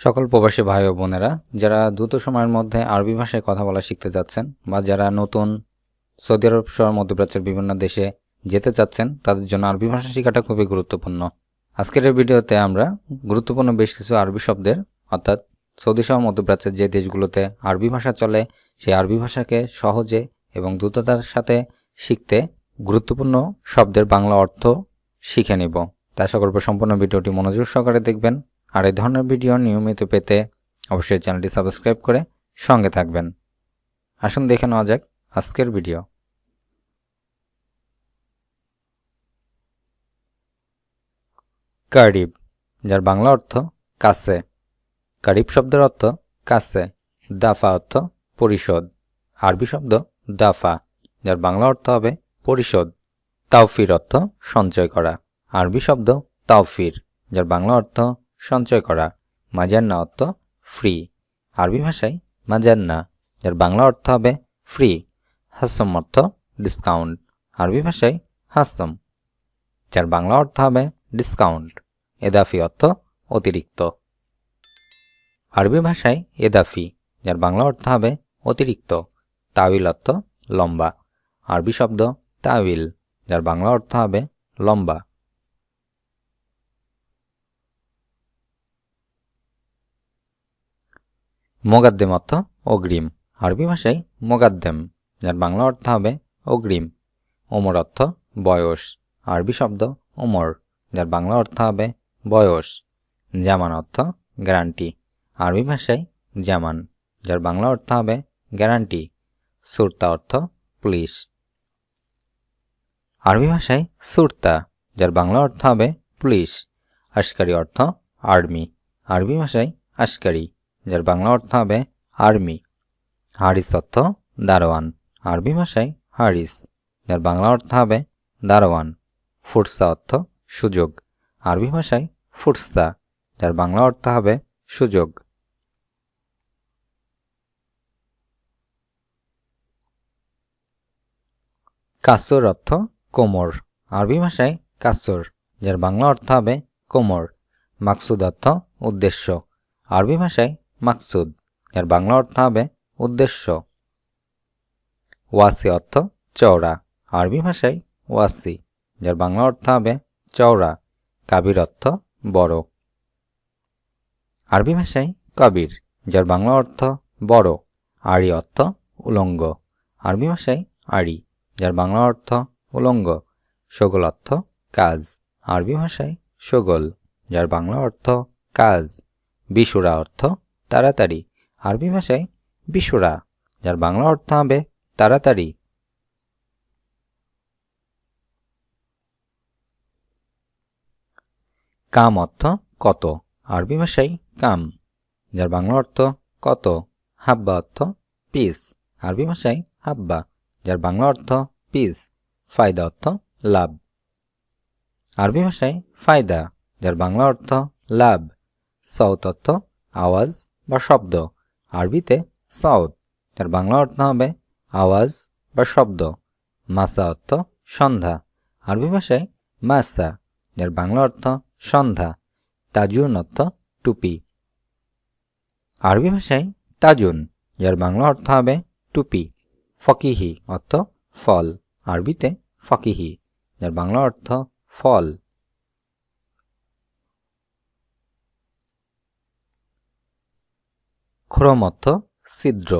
সকল প্রবাসী ভাই ও বোনেরা, যারা দ্রুত সময়ের মধ্যে আরবি ভাষায় কথা বলা শিখতে যাচ্ছেন বা যারা নতুন সৌদি আরব সহ মধ্যপ্রাচ্যের বিভিন্ন দেশে যেতে চাচ্ছেন, তাদের জন্য আরবি ভাষা শেখাটা খুবই গুরুত্বপূর্ণ। আজকের এই ভিডিওতে আমরা গুরুত্বপূর্ণ বেশ কিছু আরবি শব্দের, অর্থাৎ সৌদি সহ মধ্যপ্রাচ্যের যে দেশগুলোতে আরবি ভাষা চলে, সেই আরবি ভাষাকে সহজে এবং দ্রুততার সাথে শিখতে গুরুত্বপূর্ণ শব্দের বাংলা অর্থ শিখে নিব। তা আশা করব সম্পূর্ণ ভিডিওটি মনোযোগ সহকারে দেখবেন। আর এই ধরনের ভিডিও নিয়মিত পেতে অবশ্যই চ্যানেলটি সাবস্ক্রাইব করে সঙ্গে থাকবেন। আসুন দেখে নেওয়া যাক আজকের ভিডিও। কারিব, যার বাংলা অর্থ কাছে। কারিব শব্দের অর্থ কাছে। দাফা অর্থ পরিশোধ। আরবি শব্দ দাফা, যার বাংলা অর্থ হবে পরিশোধ। তাওফির অর্থ সঞ্চয় করা। আরবি শব্দ তাওফির, যার বাংলা অর্থ সঞ্চয় করা। মাজান্না অর্থ ফ্রি আরবি ভাষায় মাজান্না, যার বাংলা অর্থ হবে ফ্রি হাসম অর্থ ডিসকাউন্ট আরবি ভাষায় হাসম, যার বাংলা অর্থ হবে ডিসকাউন্ট এদাফি অর্থ অতিরিক্ত। আরবি ভাষায় এদাফি, যার বাংলা অর্থ হবে অতিরিক্ত। তাবিল অর্থ লম্বা। আরবি শব্দ তাবিল যার বাংলা অর্থ হবে লম্বা। মোগাদ্দেম অর্থ অগ্রিম। আরবি ভাষায় মোগাদ্দেম, যার বাংলা অর্থ হবে অগ্রিম। ওমর অর্থ বয়স। আরবি শব্দ ওমর, যার বাংলা অর্থ হবে বয়স। জামান অর্থ গ্যারান্টি। আরবি ভাষায় জামান, যার বাংলা অর্থ হবে গ্যারান্টি। সুরতা অর্থ পুলিশ। আরবি ভাষায় সুরতা, যার বাংলা অর্থ হবে পুলিশ। আশকারি অর্থ আর্মি। আরবি ভাষায় আশকারি। যার বাংলা অর্থ হবে আর্মি। হারিস অর্থ দারোয়ান। আরবি ভাষায় হারিস, যার বাংলা অর্থ হবে দারোয়ান। ফুরসা অর্থ সুযোগ। আরবি ভাষায় ফুরসা, যার বাংলা অর্থ হবে সুযোগ। কাসর অর্থ কোমর। আরবি ভাষায় কাসর, যার বাংলা অর্থ হবে কোমর। মাকসুদ অর্থ উদ্দেশ্য। আরবি ভাষায় মাকসুদ। যার বাংলা অর্থ হবে উদ্দেশ্য। ওয়াসি অর্থ চওড়া। আরবি ভাষায় ওয়াসি, যার বাংলা অর্থ হবে চওড়া। কাবির অর্থ বড়। আরবি ভাষায় কবির, যার বাংলা অর্থ বড়। আড়ি অর্থ উলঙ্গ। আরবি ভাষায় আড়ি যার বাংলা অর্থ উলঙ্গ। সগল অর্থ কাজ। আরবি ভাষায় সগল, যার বাংলা অর্থ কাজ। বিশুরা অর্থ তাড়াতাড়ি। আরবি ভাষায় বিশুরা, যার বাংলা অর্থ হবে তাড়াতাড়ি। কাম অর্থ কত? আরবি ভাষায় কাম, যার বাংলা অর্থ কত? হাব্বা অর্থ পিস। আরবি ভাষায় হাব্বা, যার বাংলা অর্থ পিস। ফায়দা অর্থ লাভ। আরবি ভাষায় ফায়দা, যার বাংলা অর্থ লাভ। সাউথ অর্থ আওয়াজ। বা শব্দ। আরবিতে সাউথ তার বাংলা অর্থ হবে আওয়াজ বা শব্দ। মাসা অর্থ সন্ধ্যা। আরবি ভাষায় মাসা, যার বাংলা অর্থ সন্ধ্যা। তাজুন অর্থ টুপি। আরবি ভাষায় তাজুন, যার বাংলা অর্থ হবে টুপি। ফকিহি অর্থ ফল। আরবিতে ফকিহি, যার বাংলা অর্থ ফল। খোরম অর্থ ছিদ্র।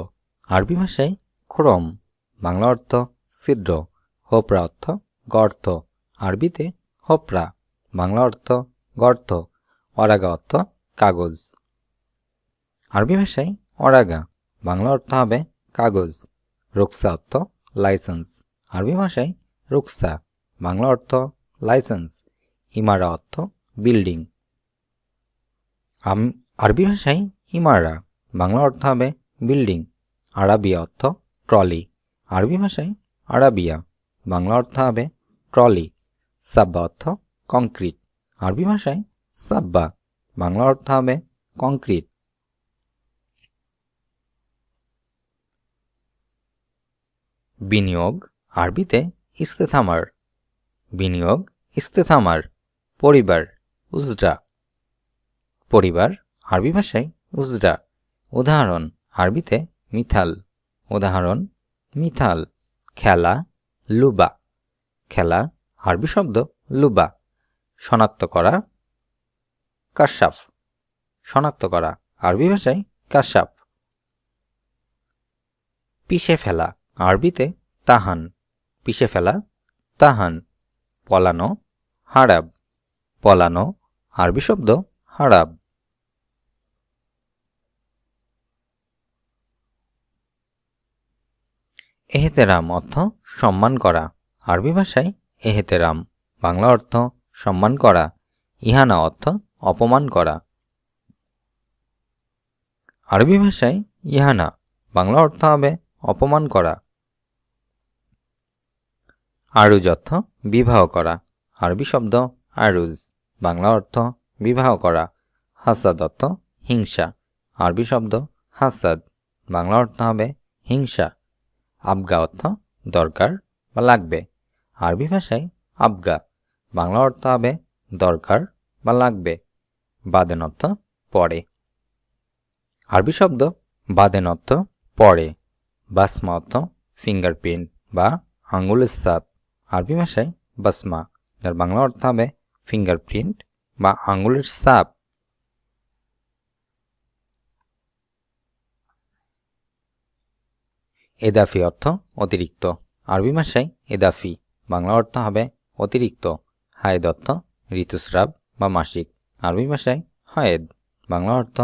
আরবি ভাষায় খোরম বাংলা অর্থ ছিদ্র। হোপরা অর্থ গর্ত। আরবিতে হোপরা। বাংলা অর্থ গর্ত। অরাগা অর্থ কাগজ। আরবি ভাষায় অরাগা। বাংলা অর্থ হবে কাগজ। রুকসা অর্থ লাইসেন্স। আরবি ভাষায় রুকসা। বাংলা অর্থ লাইসেন্স। ইমারা অর্থ বিল্ডিং। আরবি ভাষায় ইমারা। বাংলা অর্থ হবে বিল্ডিং। আরাবিয়া অর্থ ট্রলি। আরবি ভাষায় আরাবিয়া। বাংলা অর্থ হবে ট্রলি। সাব্বা অর্থ কংক্রিট। আরবি ভাষায় সাব্বা। বাংলা অর্থ হবে কংক্রিট। বিনিয়োগ, আরবিতে ইস্তেথামার। বিনিয়োগ, ইস্তেথামার। পরিবার, উজরা। পরিবার, আরবি ভাষায় উজরা। উদাহরণ, আরবিতে মিথাল। উদাহরণ, মিথাল, খেলা, লুবা। খেলা, আরবি শব্দ, লুবা। শনাক্ত করা, কাশাফ। শনাক্ত করা, আরবি ভাষায় কাশাফ। পিষে ফেলা, আরবিতে তাহান। পিষে ফেলা, তাহান। পলানো, হারাব। পলানো, আরবি শব্দ, হারাব। এহেতেরাম অর্থ সম্মান করা। আরবি ভাষায় এহেতেরাম, বাংলা অর্থ সম্মান করা, ইহানা অর্থ অপমান করা। আরবি ভাষায় ইহানা, বাংলা অর্থ হবে অপমান করা। আরুজ অর্থ বিবাহ করা। আরবি শব্দ আরুজ, বাংলা অর্থ বিবাহ করা। হাসাদ অর্থ হিংসা। আরবি শব্দ হাসাদ, বাংলা অর্থ হবে হিংসা। আবগা অর্থ দরকার বা লাগবে। আরবি ভাষায় আবগা, বাংলা অর্থ হবে দরকার বা লাগবে। বাদেন অর্থ পরে আরবি শব্দ বাদেন অর্থ পরে বাসমা অর্থ ফিঙ্গারপ্রিন্ট বা আঙ্গুলের সাপ আরবি ভাষায় বাসমা, যার বাংলা অর্থ হবে ফিঙ্গারপ্রিন্ট বা আঙ্গুলের সাপ এদাফি অর্থ অতিরিক্ত। আরবি ভাষায় এদাফি, বাংলা অর্থ হবে অতিরিক্ত। হায়েদ অর্থ ঋতুস্রাব বা মাসিক। আরবি ভাষায় হায়েদ, বাংলা অর্থ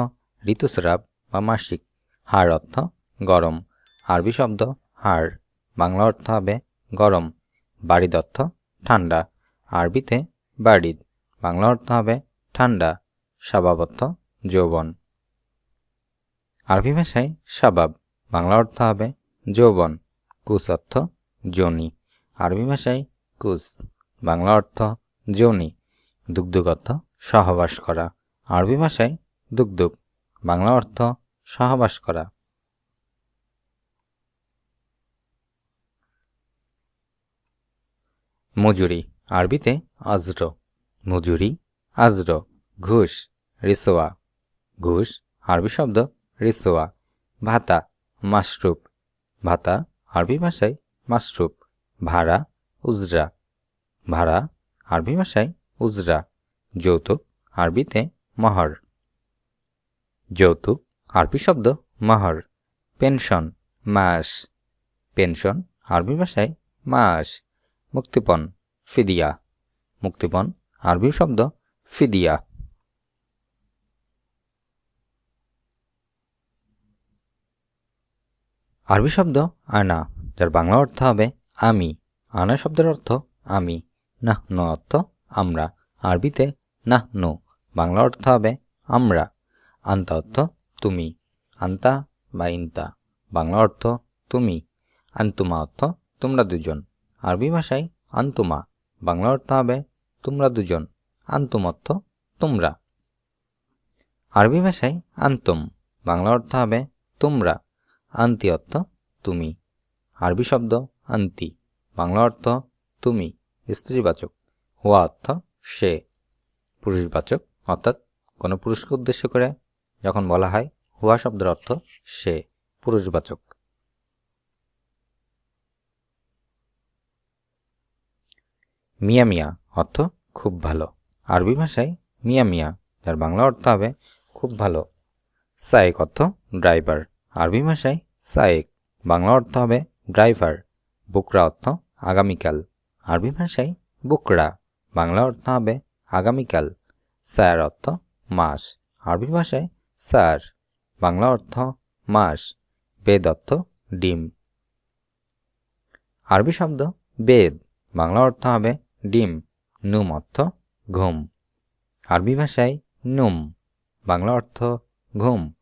ঋতুস্রাব বা মাসিক। হাড় অর্থ গরম। আরবি শব্দ হাড়, বাংলা অর্থ হবে গরম। বাড়িদ অর্থ ঠান্ডা। আরবিতে বাড়িদ বাংলা অর্থ হবে ঠান্ডা। স্বভাব অর্থ যৌবন। আরবি ভাষায় স্বভাব বাংলা অর্থ হবে যৌবন কুস অর্থ যোনি। আরবি ভাষায় কুস, বাংলা অর্থ যোনি দুগ্ধক অর্থ সহবাস করা। আরবি ভাষায় দুগ্ধুক বাংলা অর্থ সহবাস করা। মজুরি, আরবিতে আজর মজুরি, আজর, ঘুষ, রিসোয়া। ঘুষ, আরবি শব্দ রিসোয়া। ভাতা, মাশরুপ। ভাতা, আরবি ভাষায় মাশরুপ ভাড়া, উজরা। ভাড়া, আরবি ভাষায় উজরা। যৌতুক, আরবিতে মহর। যৌতুক, আরবি শব্দ মহর। পেনশন, মাস। পেনশন, আরবি ভাষায় মাস। মুক্তিপণ, ফিদিয়া। মুক্তিপণ, আরবি শব্দ ফিদিয়া। আরবি শব্দ আনা, যার বাংলা অর্থ হবে আমি। আনা শব্দের অর্থ আমি। নাহ ন অর্থ আমরা। আরবিতে নাহ নো বাংলা অর্থ হবে আমরা। আন্তা অর্থ তুমি। আন্তা বা ইন্তা, বাংলা অর্থ তুমি। আন্তুমা অর্থ তোমরা দুজন। আরবি ভাষায় আন্তুমা, বাংলা অর্থ হবে তোমরা দুজন। আন্তুম অর্থ তোমরা। আরবি ভাষায় আন্তুম, বাংলা অর্থ হবে তোমরা। আন্তি অর্থ তুমি। আরবি শব্দ আন্তি। বাংলা অর্থ তুমি, স্ত্রীবাচক। হুয়া অর্থ সে। পুরুষবাচক, অর্থাৎ কোনো পুরুষকে উদ্দেশ্য করে যখন বলা হয়, হুয়া শব্দের অর্থ সে, পুরুষবাচক। মিয়া মিয়া অর্থ খুব ভালো। আরবি ভাষায় মিয়া মিয়া, যার বাংলা অর্থ হবে খুব ভালো। সায়েক অর্থ ড্রাইভার। আরবি ভাষায় সায়েক। বাংলা অর্থ হবে ড্রাইভার। বুকরা অর্থ আগামীকাল। আরবি ভাষায় বুকরা। বাংলা অর্থ হবে আগামীকাল। স্যার অর্থ মাস। আরবি ভাষায় স্যার। বাংলা অর্থ মাস। বেদ অর্থ ডিম। আরবি শব্দ বেদ। বাংলা অর্থ হবে ডিম। নুম অর্থ ঘুম। আরবি ভাষায় নুম। বাংলা অর্থ ঘুম।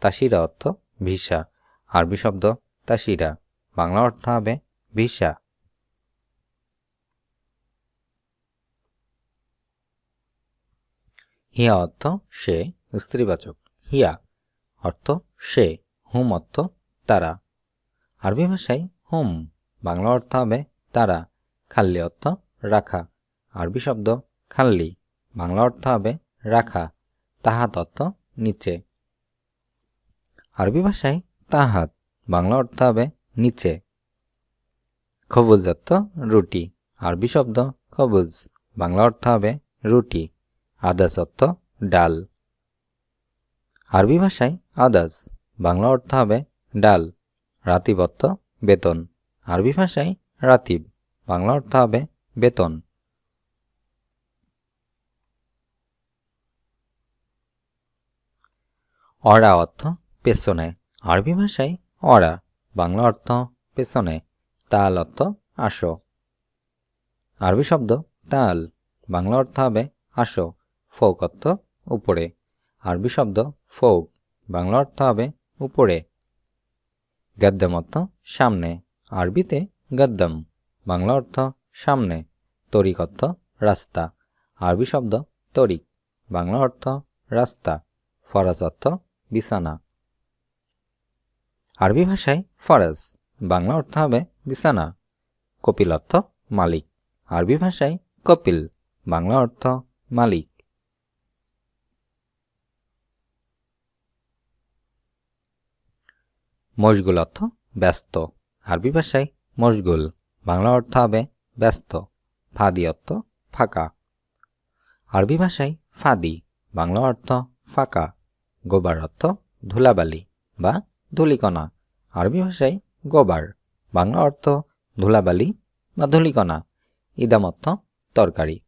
তাসিরা অর্থ ভিসা। আরবি শব্দ তাসিরা, বাংলা অর্থ হবে ভিসা। হিয়া অর্থ সে, স্ত্রীবাচক। হিয়া অর্থ সে, হুম অর্থ তারা। আরবি ভাষায় হুম, বাংলা অর্থ হবে তারা। খাল্লি অর্থ রাখা। আরবি শব্দ খাল্লি, বাংলা অর্থ হবে রাখা। তাহাত অর্থ নিচে। আরবি ভাষায় তাহাত, বাংলা অর্থ হবে নিচে। খবুজ অর্থ রুটি। আরবি শব্দ খবুজ, বাংলা অর্থ হবে রুটি। আদাস অর্থ ডাল। আরবি ভাষায় আদাস, বাংলা অর্থ হবে ডাল। রাতিব অর্থ বেতন। আরবি ভাষায় রাতিব, বাংলা অর্থ হবে বেতন। অরা অর্থ পেছনে। আরবি ভাষায় অরা, বাংলা অর্থ পেছনে, তাল অর্থ আসো। আরবি শব্দ তাল, বাংলা অর্থ হবে আসো, ফোক অর্থ উপরে। আরবি শব্দ ফোক, বাংলা অর্থ হবে উপরে। গদ্যম অর্থ সামনে, আরবিতে গদ্যম, বাংলা অর্থ সামনে, তরিক অর্থ রাস্তা। আরবি শব্দ তরিক, বাংলা অর্থ রাস্তা, ফরাজ অর্থ বিছানা। আরবি ভাষায় ফরাজ, বাংলা অর্থ হবে বিছানা কপিল অর্থ মালিক। আরবি ভাষায় কপিল, বাংলা অর্থ মালিক। মশগুল অর্থ ব্যস্ত, আরবি ভাষায় মশগুল, বাংলা অর্থ হবে ব্যস্ত, ফাদি অর্থ ফাঁকা। আরবি ভাষায় ফাদি, বাংলা অর্থ ফাঁকা, গোবার অর্থ ধুলাবালি বা ধুলিকণা। আরবি ভাষায় গোবার, বাংলা অর্থ ধুলাবালি বা ধুলিকণা। ইদাম অর্থ তরকারি।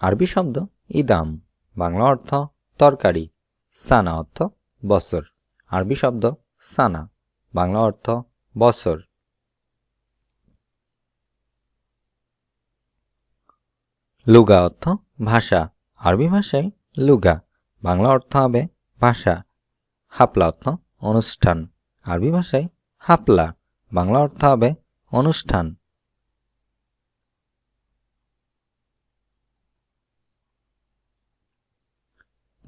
আরবি শব্দ ইদাম, বাংলা অর্থ তরকারি। সানা অর্থ বছর। আরবি শব্দ সানা, বাংলা অর্থ বছর। লুগা অর্থ ভাষা। আরবি ভাষায় লুগা, বাংলা অর্থ হবে ভাষা। হাপলা অর্থ অনুষ্ঠান। আরবি ভাষায় হাপলা, বাংলা অর্থ হবে অনুষ্ঠান।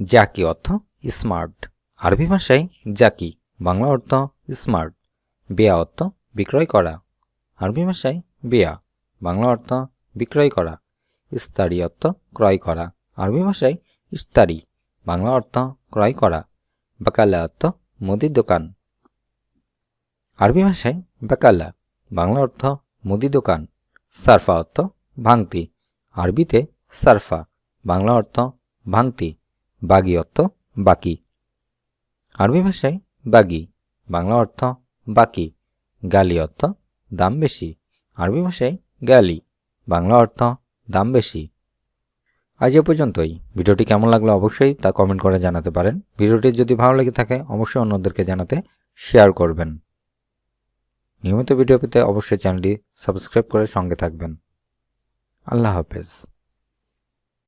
জাকি অর্থ স্মার্ট। আরবি ভাষায় জাকি, বাংলা অর্থ স্মার্ট। বেয়া অর্থ বিক্রয় করা। আরবি ভাষায় বেয়া, বাংলা অর্থ বিক্রয় করা। ইস্তারি অর্থ ক্রয় করা। আরবি ভাষায় ইস্তারি, বাংলা অর্থ ক্রয় করা। বাকালা অর্থ মুদির দোকান। আরবি ভাষায় বাকালা, বাংলা অর্থ মুদি দোকান। সারফা অর্থ ভাঙতি। আরবিতে সারফা, বাংলা অর্থ ভাঙতি। বাগি অর্থ বাকি। আরবি ভাষায় বাগি, বাংলা অর্থ বাকি। গালি অর্থ দাম বেশি। আরবি ভাষায় গালি, বাংলা অর্থ দাম বেশি। আজ এ পর্যন্তই। ভিডিওটি কেমন লাগল অবশ্যই তা কমেন্ট করে জানাতে পারেন। ভিডিওটি যদি ভালো লেগে থাকে, অবশ্যই অন্যদেরকে জানাতে শেয়ার করবেন। নিয়মিত ভিডিও পেতে অবশ্যই চ্যানেলটি সাবস্ক্রাইব করে সঙ্গে থাকবেন। আল্লাহ হাফেজ।